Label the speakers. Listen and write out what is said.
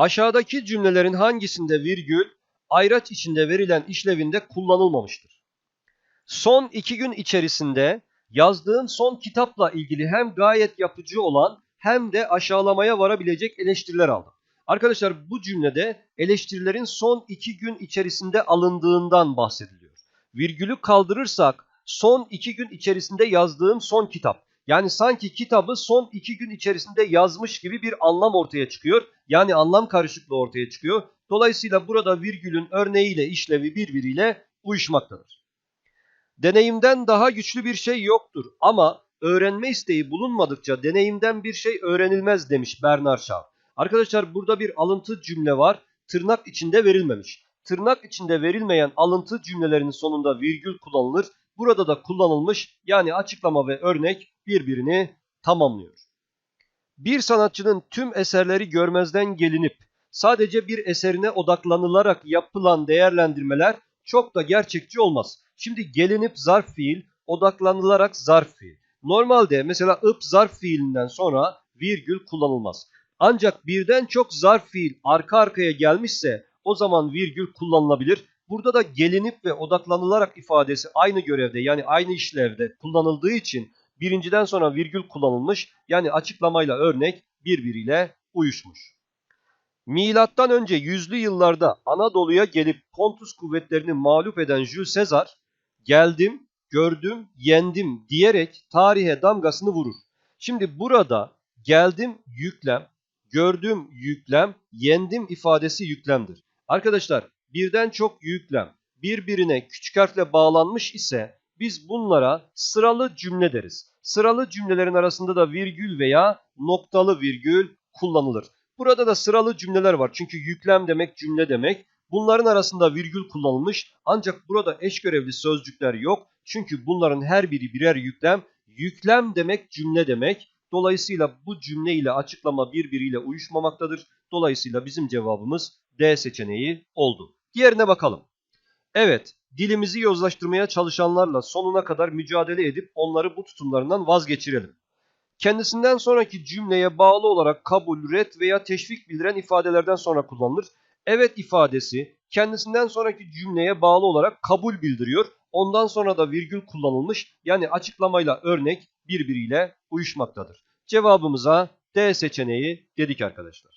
Speaker 1: Aşağıdaki cümlelerin hangisinde virgül ayraç içinde verilen işlevinde kullanılmamıştır? Son iki gün içerisinde yazdığım son kitapla ilgili hem gayet yapıcı olan hem de aşağılamaya varabilecek eleştiriler aldım. Arkadaşlar bu cümlede eleştirilerin son iki gün içerisinde alındığından bahsediliyor. Virgülü kaldırırsak son iki gün içerisinde yazdığım son kitap. Yani sanki kitabı son iki gün içerisinde yazmış gibi bir anlam ortaya çıkıyor. Yani anlam karışıklığı ortaya çıkıyor. Dolayısıyla burada virgülün örneğiyle işlevi birbiriyle uyuşmaktadır. Deneyimden daha güçlü bir şey yoktur ama öğrenme isteği bulunmadıkça deneyimden bir şey öğrenilmez demiş Bernard Shaw. Arkadaşlar burada bir alıntı cümle var. Tırnak içinde verilmemiş. Tırnak içinde verilmeyen alıntı cümlelerinin sonunda virgül kullanılır. Burada da kullanılmış yani açıklama ve örnek birbirini tamamlıyor. Bir sanatçının tüm eserleri görmezden gelinip sadece bir eserine odaklanılarak yapılan değerlendirmeler çok da gerçekçi olmaz. Şimdi gelinip zarf fiil, odaklanılarak zarf fiil. Normalde mesela ıp zarf fiilinden sonra virgül kullanılmaz. Ancak birden çok zarf fiil arka arkaya gelmişse o zaman virgül kullanılabilir. Burada da gelinip ve odaklanılarak ifadesi aynı görevde yani aynı işlevde kullanıldığı için birinciden sonra virgül kullanılmış yani açıklamayla örnek birbiriyle uyuşmuş. Milattan önce yüzlü yıllarda Anadolu'ya gelip Pontus kuvvetlerini mağlup eden Jules Caesar geldim, gördüm, yendim diyerek tarihe damgasını vurur. Şimdi burada geldim yüklem, gördüm yüklem, yendim ifadesi yüklemdir. Arkadaşlar birden çok yüklem birbirine küçük harfle bağlanmış ise biz bunlara sıralı cümle deriz. Sıralı cümlelerin arasında da virgül veya noktalı virgül kullanılır. Burada da sıralı cümleler var. Çünkü yüklem demek cümle demek. Bunların arasında virgül kullanılmış ancak burada eş görevli sözcükler yok. Çünkü bunların her biri birer yüklem. Yüklem demek cümle demek. Dolayısıyla bu cümle ile açıklama birbiriyle uyuşmamaktadır. Dolayısıyla bizim cevabımız D seçeneği oldu. Diğerine bakalım. Evet, dilimizi yozlaştırmaya çalışanlarla sonuna kadar mücadele edip onları bu tutumlarından vazgeçirelim. Kendisinden sonraki cümleye bağlı olarak kabul, red veya teşvik bildiren ifadelerden sonra kullanılır. Evet ifadesi kendisinden sonraki cümleye bağlı olarak kabul bildiriyor. Ondan sonra da virgül kullanılmış. Yani açıklamayla örnek birbiriyle uyuşmaktadır. Cevabımıza D seçeneği dedik arkadaşlar.